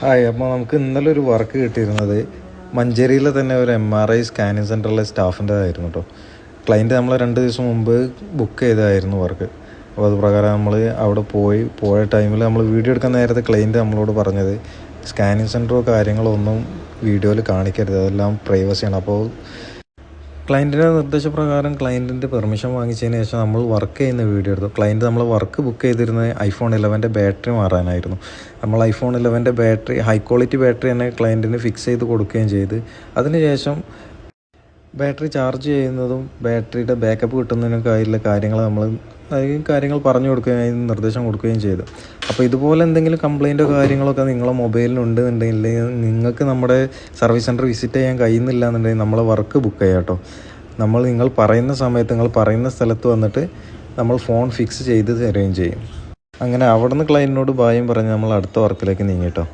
Hi അപ്പോൾ നമുക്ക് ഇന്നലെ ഒരു വർക്ക് കിട്ടിയിരുന്നത് മഞ്ചേരിയിലെ തന്നെ ഒരു എം ആർ ഐ സ്കാനിങ് സെന്ററിലെ സ്റ്റാഫിന്റെ ആയിരുന്നു കേട്ടോ ക്ലയന്റ് നമ്മൾ രണ്ട് ദിവസം മുമ്പ് ബുക്ക് ചെയ്തതായിരുന്നു വർക്ക് അപ്പോൾ അത് പ്രകാരം നമ്മൾ അവിടെ പോയി പോയ ടൈമിൽ നമ്മൾ വീഡിയോ എടുക്കാൻ നേരത്തെ ക്ലയന്റ് നമ്മളോട് പറഞ്ഞത് സ്കാനിങ് സെന്ററോ കാര്യങ്ങളോ ഒന്നും വീഡിയോയിൽ കാണിക്കരുത്. അതെല്ലാം പ്രൈവസിയാണ് അപ്പോൾ ക്ലയന്റിന്റെ നിർദ്ദേശപ്രകാരം ക്ലയന്റിന്റെ പെർമിഷൻ വാങ്ങിച്ചതിന് ശേഷം നമ്മൾ വർക്ക് ചെയ്യുന്ന വീഡിയോ എടുത്തു. ക്ലയന്റ് നമ്മൾ വർക്ക് ബുക്ക് ചെയ്തിരുന്നത് ഐഫോൺ ഇലവന്റെ ബാറ്ററി മാറാനായിരുന്നു. നമ്മൾ ഐഫോൺ ഇലവന്റെ ബാറ്ററി ഹൈ ക്വാളിറ്റി ബാറ്ററി തന്നെ ക്ലയന്റിന് ഫിക്സ് ചെയ്ത് കൊടുക്കുകയും ചെയ്ത്. അതിനുശേഷം ബാറ്ററി ചാർജ് ചെയ്യുന്നതും ബാറ്ററിയുടെ ബാക്കപ്പ് കിട്ടുന്നതിനൊക്കെ ആയിട്ടുള്ള കാര്യങ്ങൾ നമ്മൾ അധികം കാര്യങ്ങൾ പറഞ്ഞു കൊടുക്കുകയും നിർദ്ദേശം കൊടുക്കുകയും ചെയ്തു അപ്പോൾ ഇതുപോലെ എന്തെങ്കിലും കംപ്ലൈന്റോ കാര്യങ്ങളൊക്കെ നിങ്ങളെ മൊബൈലിനുണ്ട് എന്നുണ്ടെങ്കിൽ നിങ്ങൾക്ക് നമ്മുടെ സർവീസ് സെന്റർ വിസിറ്റ് ചെയ്യാൻ കഴിയുന്നില്ല എന്നുണ്ടെങ്കിൽ നമ്മളെ വർക്ക് ബുക്ക് ചെയ്യാം കേട്ടോ. നമ്മൾ നിങ്ങൾ പറയുന്ന സമയത്ത് നിങ്ങൾ പറയുന്ന സ്ഥലത്ത് വന്നിട്ട് നമ്മൾ ഫോൺ ഫിക്സ് ചെയ്ത് തരുകയും ചെയ്യും. അങ്ങനെ അവിടെ നിന്ന് ക്ലയന്റിനോട് ഭയം പറഞ്ഞ് നമ്മൾ അടുത്ത വർക്കിലേക്ക് നീങ്ങിട്ടോ